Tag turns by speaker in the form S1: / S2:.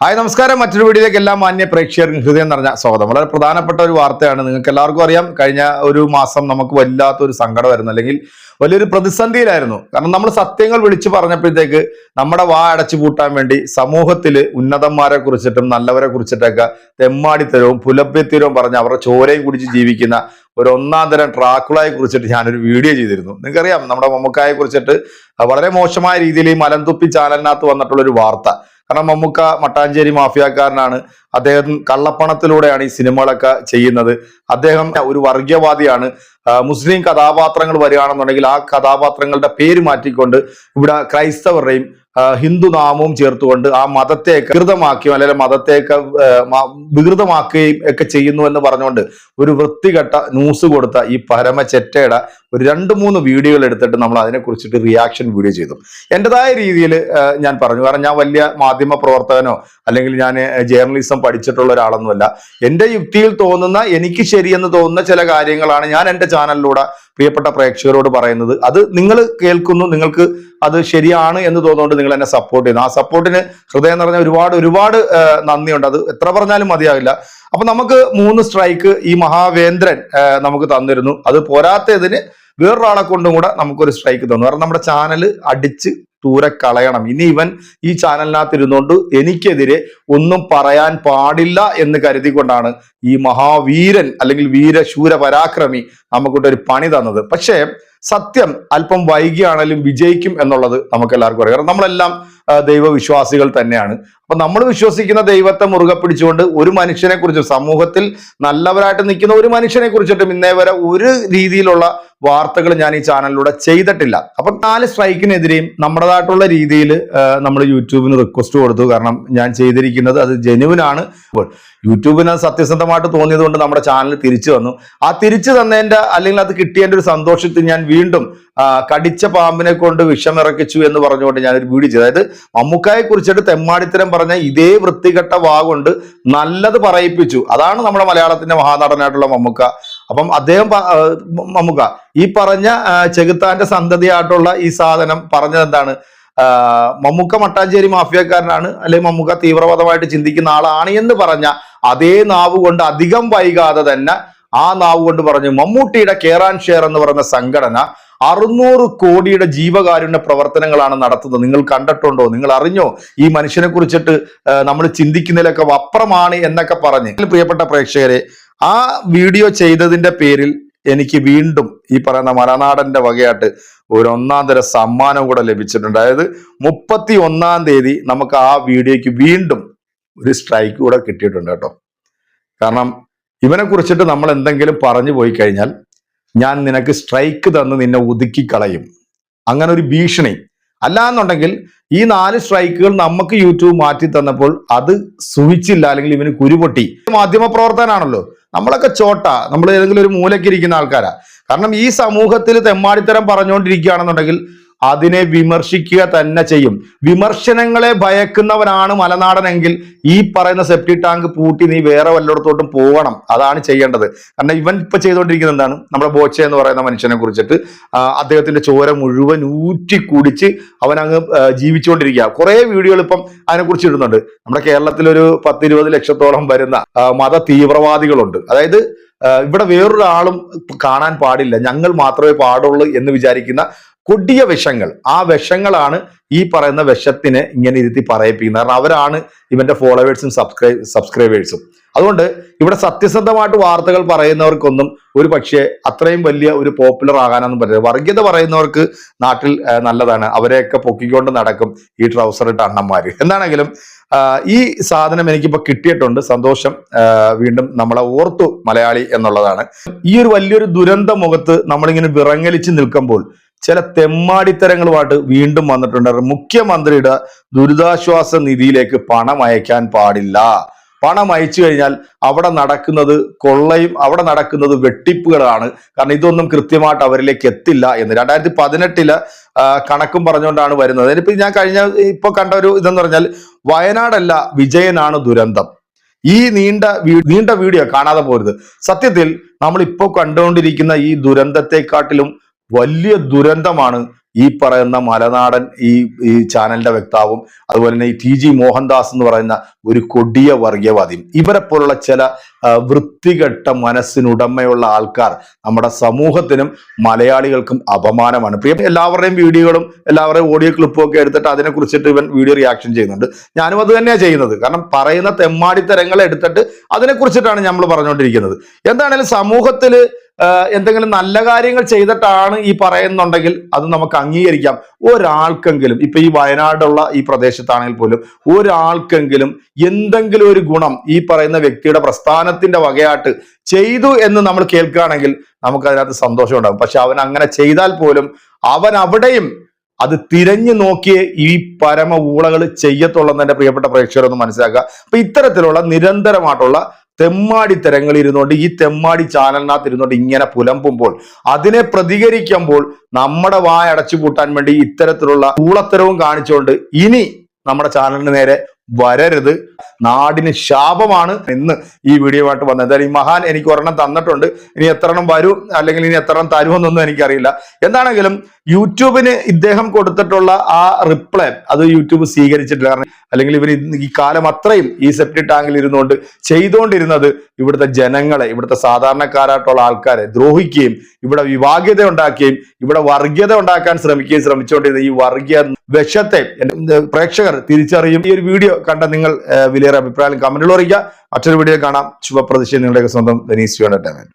S1: Hi നമസ്കാരം. മറ്റൊരു വീഡിയോയിലേക്ക് എല്ലാ മാന്യ പ്രേക്ഷകർക്കും ഹൃദയം നിറഞ്ഞ സ്വാഗതം. വളരെ പ്രധാനപ്പെട്ട ഒരു വാർത്തയാണ് നിങ്ങൾക്ക് എല്ലാവർക്കും അറിയാം. കഴിഞ്ഞ ഒരു മാസം നമുക്ക് വല്ലാത്തൊരു സങ്കടം വരുന്നു അല്ലെങ്കിൽ വലിയൊരു പ്രതിസന്ധിയിലായിരുന്നു. കാരണം നമ്മൾ സത്യങ്ങൾ വിളിച്ചു പറഞ്ഞപ്പോഴത്തേക്ക് നമ്മുടെ വാ അടച്ചു പൂട്ടാൻ വേണ്ടി സമൂഹത്തിൽ ഉന്നതന്മാരെ കുറിച്ചിട്ടും നല്ലവരെ കുറിച്ചിട്ടൊക്കെ തെമ്മാടിത്തരവും പുലഭ്യത്തരവും പറഞ്ഞ് അവരുടെ ചോരയും കുടിച്ച് ജീവിക്കുന്ന ഒരു ഒന്നാം തരം ട്രാക്കുളയെ കുറിച്ചിട്ട് ഞാനൊരു വീഡിയോ ചെയ്തിരുന്നു. നിങ്ങൾക്കറിയാം നമ്മുടെ മമ്മക്കായെ കുറിച്ചിട്ട് വളരെ മോശമായ രീതിയിൽ ഈ മലംതുപ്പി ചാനലിനകത്ത് വന്നിട്ടുള്ള ഒരു വാർത്ത. കാരണം മമ്മൂക്ക മട്ടാഞ്ചേരി മാഫിയാക്കാരനാണ്. അദ്ദേഹം കള്ളപ്പണത്തിലൂടെയാണ് ഈ സിനിമകളൊക്കെ ചെയ്യുന്നത്. അദ്ദേഹം ഒരു വർഗീയവാദിയാണ് മുസ്ലിം കഥാപാത്രങ്ങൾ വരികയാണെന്നുണ്ടെങ്കിൽ ആ കഥാപാത്രങ്ങളുടെ പേര് മാറ്റിക്കൊണ്ട് ഇവിടെ ക്രൈസ്തവരുടെയും ഹിന്ദു നാമവും ചേർത്തുകൊണ്ട് ആ മതത്തെ വികൃതമാക്കുകയും അല്ലെങ്കിൽ മതത്തെയൊക്കെ വികൃതമാക്കുകയും ഒക്കെ ചെയ്യുന്നു എന്ന് പറഞ്ഞുകൊണ്ട് ഒരു വൃത്തികെട്ട ന്യൂസ് കൊടുത്ത ഈ പരമ ചെറ്റയുടെ ഒരു രണ്ട് മൂന്ന് വീഡിയോകൾ എടുത്തിട്ട് നമ്മൾ അതിനെ കുറിച്ചിട്ട് റിയാക്ഷൻ വീഡിയോ ചെയ്തു. എന്റെതായ രീതിയിൽ ഞാൻ പറഞ്ഞു. കാരണം ഞാൻ വലിയ മാധ്യമ പ്രവർത്തകനോ അല്ലെങ്കിൽ ഞാൻ ജേർണലിസം പഠിച്ചിട്ടുള്ള ഒരാളൊന്നുമല്ല. എന്റെ യുക്തിയിൽ തോന്നുന്ന എനിക്ക് ശരിയെന്ന് തോന്നുന്ന ചില കാര്യങ്ങളാണ് ഞാൻ എന്റെ ചാനലിലൂടെ പ്രിയപ്പെട്ട പ്രേക്ഷകരോട് പറയുന്നത്. അത് നിങ്ങൾ കേൾക്കുന്നു നിങ്ങൾക്ക് അത് ശരിയാണ് എന്ന് തോന്നുന്നുണ്ട് നിങ്ങൾ എന്നെ സപ്പോർട്ട് ചെയ്യുന്നു. ആ സപ്പോർട്ടിന് ഹൃദയം നിറഞ്ഞ ഒരുപാട് ഒരുപാട് നന്ദിയുണ്ട്. അത് എത്ര പറഞ്ഞാലും മതിയാവില്ല. അപ്പൊ നമുക്ക് മൂന്ന് സ്ട്രൈക്ക് ഈ മഹാവേന്ദ്രൻ നമുക്ക് തന്നിരുന്നു. അത് പോരാത്തതിന് വേറൊരാളെ കൊണ്ടും കൂടെ നമുക്കൊരു സ്ട്രൈക്ക് തന്നു. കാരണം നമ്മുടെ ചാനൽ അടിച്ച് ദൂരെ കളയണം. ഇനി ഇവൻ ഈ ചാനലിനകത്ത് ഇരുന്നുകൊണ്ട് എനിക്കെതിരെ ഒന്നും പറയാൻ പാടില്ല എന്ന് കരുതിക്കൊണ്ടാണ് ഈ മഹാവീരൻ അല്ലെങ്കിൽ വീരശൂര പരാക്രമി നമുക്കിട്ട് ഒരു പണി തന്നത്. പക്ഷേ സത്യം അല്പം വൈകിയാണെങ്കിലും വിജയിക്കും എന്നുള്ളത് നമുക്ക് എല്ലാവർക്കും അറിയാം. കാരണം നമ്മളെല്ലാം ദൈവവിശ്വാസികൾ തന്നെയാണ്. അപ്പൊ നമ്മൾ വിശ്വസിക്കുന്ന ദൈവത്തെ മുറുകെ പിടിച്ചുകൊണ്ട് ഒരു മനുഷ്യനെ കുറിച്ചും സമൂഹത്തിൽ നല്ലവരായിട്ട് നിൽക്കുന്ന ഒരു മനുഷ്യനെ കുറിച്ചിട്ടും ഇന്നേ വരെ ഒരു രീതിയിലുള്ള വാർത്തകൾ ഞാൻ ഈ ചാനലിലൂടെ ചെയ്തിട്ടില്ല. അപ്പൊ നാല് സ്ട്രൈക്കിനെതിരെയും നമ്മുടേതായിട്ടുള്ള രീതിയിൽ നമ്മൾ യൂട്യൂബിന് റിക്വസ്റ്റ് കൊടുത്തു. കാരണം ഞാൻ ചെയ്തിരിക്കുന്നത് അത് ജെനുവിനാണ് അപ്പോൾ യൂട്യൂബിന് അത് സത്യസന്ധമായിട്ട് തോന്നിയത് കൊണ്ട് നമ്മുടെ ചാനൽ തിരിച്ചു വന്നു ആ തിരിച്ചു തന്നതിന്റെ അല്ലെങ്കിൽ അത് കിട്ടിയതിന്റെ ഒരു സന്തോഷത്തിൽ ഞാൻ വീണ്ടും കടിച്ച പാമ്പിനെ കൊണ്ട് വിഷമിറക്കിച്ചു എന്ന് പറഞ്ഞുകൊണ്ട് ഞാനൊരു വീഡിയോ ചെയ്തു. അതായത് മമ്മൂക്കായെ കുറിച്ചിട്ട് തെമ്മാടിത്തരം പറഞ്ഞ ഇതേ വൃത്തികെട്ട വാ കൊണ്ട് നല്ലത് പറയിപ്പിച്ചു. അതാണ് നമ്മുടെ മലയാളത്തിന്റെ മഹാനടനായിട്ടുള്ള മമ്മൂക്ക. അപ്പം അദ്ദേഹം പ- ഈ പറഞ്ഞ ചെകുത്താന്റെ സന്തതിയായിട്ടുള്ള ഈ സാധനം പറഞ്ഞത് എന്താണ്? മമ്മുക്ക മമ്മൂക്ക മട്ടാഞ്ചേരി മാഫിയക്കാരനാണ് അല്ലെങ്കിൽ മമ്മൂക്ക തീവ്രവാദമായിട്ട് ചിന്തിക്കുന്ന ആളാണ് എന്ന് പറഞ്ഞ അതേ നാവ് കൊണ്ട് അധികം വൈകാതെ തന്നെ ആ നാവ് കൊണ്ട് പറഞ്ഞു മമ്മൂട്ടിയുടെ കേറാൻ ഷെയർ എന്ന് പറയുന്ന സംഘടന അറുന്നൂറ് കോടിയുടെ ജീവകാരുണ്യ പ്രവർത്തനങ്ങളാണ് നടത്തുന്നത്. നിങ്ങൾ കണ്ടിട്ടുണ്ടോ? നിങ്ങൾ അറിഞ്ഞോ? ഈ മനുഷ്യനെ കുറിച്ചിട്ട് നമ്മൾ ചിന്തിക്കുന്നതിലൊക്കെ അപ്പുറമാണ് എന്നൊക്കെ പറഞ്ഞ്. പ്രിയപ്പെട്ട പ്രേക്ഷകരെ ആ വീഡിയോ ചെയ്തതിന്റെ പേരിൽ എനിക്ക് വീണ്ടും ഈ പറയുന്ന മലനാടന്റെ വകയായിട്ട് ഒരു ഒന്നാം തര സമ്മാനം കൂടെ ലഭിച്ചിട്ടുണ്ട്. അതായത് മുപ്പത്തി ഒന്നാം തീയതി നമുക്ക് ആ വീഡിയോയ്ക്ക് വീണ്ടും ഒരു സ്ട്രൈക്ക് കൂടെ കിട്ടിയിട്ടുണ്ട് കേട്ടോ. കാരണം ഇവനെ കുറിച്ചിട്ട് നമ്മൾ എന്തെങ്കിലും പറഞ്ഞു പോയി കഴിഞ്ഞാൽ ഞാൻ നിനക്ക് സ്ട്രൈക്ക് തന്ന് നിന്നെ ഒതുക്കി കളയും. അങ്ങനെ ഒരു ഭീഷണി. അല്ലാന്നുണ്ടെങ്കിൽ ഈ നാല് സ്ട്രൈക്കുകൾ നമുക്ക് യൂട്യൂബ് മാറ്റി തന്നപ്പോൾ അത് സുഹിച്ചില്ല അല്ലെങ്കിൽ ഇവന് കുരുപൊട്ടി. മാധ്യമ പ്രവർത്തനാണല്ലോ നമ്മളൊക്കെ ചോട്ട. നമ്മൾ ഏതെങ്കിലും ഒരു മൂലക്കിരിക്കുന്ന ആൾക്കാരാ. കാരണം ഈ സമൂഹത്തിൽ തെമ്മാടിത്തരം പറഞ്ഞുകൊണ്ടിരിക്കുകയാണെന്നുണ്ടെങ്കിൽ അതിനെ വിമർശിക്കുക തന്നെ ചെയ്യും. വിമർശനങ്ങളെ ഭയക്കുന്നവനാണ് മലനാടനെങ്കിൽ ഈ പറയുന്ന സെപ്റ്റി ടാങ്ക് പൂട്ടി നീ വേറെ വല്ലയിടത്തോട്ടും പോകണം അതാണ് ചെയ്യേണ്ടത്. കാരണം ഇവൻ ഇപ്പൊ ചെയ്തുകൊണ്ടിരിക്കുന്നത് എന്താണ്? നമ്മുടെ ബോച്ച എന്ന് പറയുന്ന മനുഷ്യനെ കുറിച്ചിട്ട് അദ്ദേഹത്തിന്റെ ചോര മുഴുവൻ ഊറ്റി കുടിച്ച് അവൻ അങ്ങ് ജീവിച്ചുകൊണ്ടിരിക്കുക. കുറെ വീഡിയോകൾ ഇപ്പം അതിനെക്കുറിച്ച് ഇടുന്നുണ്ട്. നമ്മുടെ കേരളത്തിൽ ഒരു പത്തിരുപത് ലക്ഷത്തോളം വരുന്ന മത തീവ്രവാദികളുണ്ട്. അതായത് ഇവിടെ വേറൊരാളും കാണാൻ പാടില്ല. ഞങ്ങൾ മാത്രമേ പാടുള്ളൂ എന്ന് വിചാരിക്കുന്ന കൊടിയ വിഷങ്ങൾ. ആ വിഷങ്ങളാണ് ഈ പറയുന്ന വിഷത്തിനെ ഇങ്ങനെ ഇരുത്തി പറയിപ്പിക്കുന്നത്. കാരണം അവരാണ് ഇവന്റെ ഫോളോവേഴ്സും സബ്സ്ക്രൈബ് സബ്സ്ക്രൈബേഴ്സും. അതുകൊണ്ട് ഇവിടെ സത്യസന്ധമായിട്ട് വാർത്തകൾ പറയുന്നവർക്കൊന്നും ഒരു പക്ഷേ അത്രയും വലിയ ഒരു പോപ്പുലർ ആകാനൊന്നും പറ്റില്ല. വർഗീയത പറയുന്നവർക്ക് നാട്ടിൽ നല്ലതാണ്. അവരെയൊക്കെ പൊക്കിക്കൊണ്ട് നടക്കും ഈ ട്രൗസർ ഇട്ട അണ്ണന്മാര്. എന്താണെങ്കിലും ഈ സാധനം എനിക്കിപ്പോൾ കിട്ടിയിട്ടുണ്ട്. സന്തോഷം വീണ്ടും നമ്മളെ ഓർത്തു മലയാളി എന്നുള്ളതാണ്. ഈ ഒരു വലിയൊരു ദുരന്ത മുഖത്ത് നമ്മളിങ്ങനെ വിറങ്ങലിച്ച് നിൽക്കുമ്പോൾ ചില തെമ്മാടിത്തരങ്ങളുമായിട്ട് വീണ്ടും വന്നിട്ടുണ്ട് മുഖ്യമന്ത്രിയുടെ ദുരിതാശ്വാസ നിധിയിലേക്ക് പണം അയക്കാൻ പാടില്ല. പണം അയച്ചു കഴിഞ്ഞാൽ അവിടെ നടക്കുന്നത് കൊള്ളയും അവിടെ നടക്കുന്നത് വെട്ടിപ്പുകളാണ്. കാരണം ഇതൊന്നും കൃത്യമായിട്ട് അവരിലേക്ക് എത്തില്ല എന്ന്. രണ്ടായിരത്തി പതിനെട്ടിൽ കണക്കും പറഞ്ഞുകൊണ്ടാണ് വരുന്നത്. അതിനിപ്പോ ഞാൻ കഴിഞ്ഞ ഇപ്പൊ കണ്ട ഒരു ഇതെന്ന് പറഞ്ഞാൽ വയനാടല്ല വിജയനാണ് ദുരന്തം. ഈ നീണ്ട നീണ്ട വീഡിയോ കാണാതെ പോരുത്. സത്യത്തിൽ നമ്മൾ ഇപ്പോൾ കണ്ടുകൊണ്ടിരിക്കുന്ന ഈ ദുരന്തത്തെക്കാട്ടിലും വലിയ ദുരന്തമാണ് ഈ പറയുന്ന മലനാടൻ ഈ ഈ ചാനലിന്റെ വ്യക്താവും അതുപോലെ തന്നെ ഈ ടി ജി മോഹൻദാസ് എന്ന് പറയുന്ന ഒരു കൊടിയ വർഗീയവാദിയും. ഇവരെ പോലുള്ള ചില വൃത്തികെട്ട മനസ്സിനുടമയുള്ള ആൾക്കാർ നമ്മുടെ സമൂഹത്തിനും മലയാളികൾക്കും അപമാനമാണ്. പ്രിയ എല്ലാവരുടെയും വീഡിയോകളും എല്ലാവരുടെയും ഓഡിയോ ക്ലിപ്പും ഒക്കെ എടുത്തിട്ട് അതിനെ കുറിച്ചിട്ട് ഇവൻ വീഡിയോ റിയാക്ഷൻ ചെയ്യുന്നുണ്ട്. ഞാനും അത് തന്നെയാണ് ചെയ്യുന്നത്. കാരണം പറയുന്ന തെമ്മാടിത്തരങ്ങൾ എടുത്തിട്ട് അതിനെ കുറിച്ചിട്ടാണ് നമ്മൾ പറഞ്ഞുകൊണ്ടിരിക്കുന്നത് എന്താണേലും സമൂഹത്തിൽ എന്തെങ്കിലും നല്ല കാര്യങ്ങൾ ചെയ്തിട്ടാണ് ഈ പറയുന്നുണ്ടെങ്കിൽ അത് നമുക്ക് അംഗീകരിക്കാം. ഒരാൾക്കെങ്കിലും ഇപ്പൊ ഈ വയനാടുള്ള ഈ പ്രദേശത്താണെങ്കിൽ പോലും ഒരാൾക്കെങ്കിലും എന്തെങ്കിലും ഒരു ഗുണം ഈ പറയുന്ന വ്യക്തിയുടെ പ്രസ്ഥാനത്തിന്റെ വകയായിട്ട് ചെയ്തു എന്ന് നമ്മൾ കേൾക്കുകയാണെങ്കിൽ നമുക്ക് അതിനകത്ത് സന്തോഷം ഉണ്ടാകും. പക്ഷെ അവൻ അങ്ങനെ ചെയ്താൽ പോലും അവൻ അവിടെയും അത് തിരഞ്ഞു നോക്കിയേ ഈ പരമ ഊളകൾ ചെയ്യത്തുള്ളെന്ന് എന്റെ പ്രിയപ്പെട്ട പ്രേക്ഷകരൊന്ന് മനസ്സിലാക്കുക. അപ്പൊ ഇത്തരത്തിലുള്ള നിരന്തരമായിട്ടുള്ള തെമ്മാടി തരങ്ങളിൽ ഇരുന്നുകൊണ്ട് ഈ തെമ്മാടി ചാനലിനകത്ത് ഇരുന്നുകൊണ്ട് ഇങ്ങനെ പുലമ്പുമ്പോൾ അതിനെ പ്രതികരിക്കുമ്പോൾ നമ്മുടെ വായ അടച്ചു പൂട്ടാൻ വേണ്ടി ഇത്തരത്തിലുള്ള കൂളത്തരവും കാണിച്ചുകൊണ്ട് ഇനി നമ്മുടെ ചാനലിന് നേരെ വരരുത്. നാടിന് ശാപമാണ് ഇന്ന് ഈ വീഡിയോ ആയിട്ട് വന്നത്. എന്തായാലും ഈ മഹാൻ എനിക്ക് ഒരെണ്ണം തന്നിട്ടുണ്ട്. ഇനി എത്ര എണ്ണം വരും അല്ലെങ്കിൽ ഇനി എത്ര എണ്ണം തരുമെന്നൊന്നും എനിക്കറിയില്ല. എന്താണെങ്കിലും യൂട്യൂബിന് ഇദ്ദേഹം കൊടുത്തിട്ടുള്ള ആ റിപ്ലൈ അത് യൂട്യൂബ് സ്വീകരിച്ചിട്ടില്ല. കാരണം അല്ലെങ്കിൽ ഇവർ ഈ കാലം അത്രയും ഈ സെപ്റ്റി ടാങ്കിൽ ഇരുന്നുകൊണ്ട് ചെയ്തുകൊണ്ടിരുന്നത് ഇവിടുത്തെ ജനങ്ങളെ ഇവിടുത്തെ സാധാരണക്കാരായിട്ടുള്ള ആൾക്കാരെ ദ്രോഹിക്കുകയും ഇവിടെ വിഭാഗ്യത ഉണ്ടാക്കുകയും ഇവിടെ വർഗീയത ഉണ്ടാക്കാൻ ശ്രമിക്കുകയും ശ്രമിച്ചുകൊണ്ടിരുന്ന ഈ വർഗീയ വിഷത്തെ പ്രേക്ഷകർ തിരിച്ചറിയും. ഈ ഒരു വീഡിയോ കണ്ട നിങ്ങൾ വിലയേറെ അഭിപ്രായം കമന്റുകൾ അറിയിക്കുക. മറ്റൊരു വീഡിയോ കാണാം. ശുഭപ്രതിഷ്ഠ നിങ്ങളുടെയൊക്കെ സ്വന്തം ദനീസ് എന്റർടൈൻമെന്റ്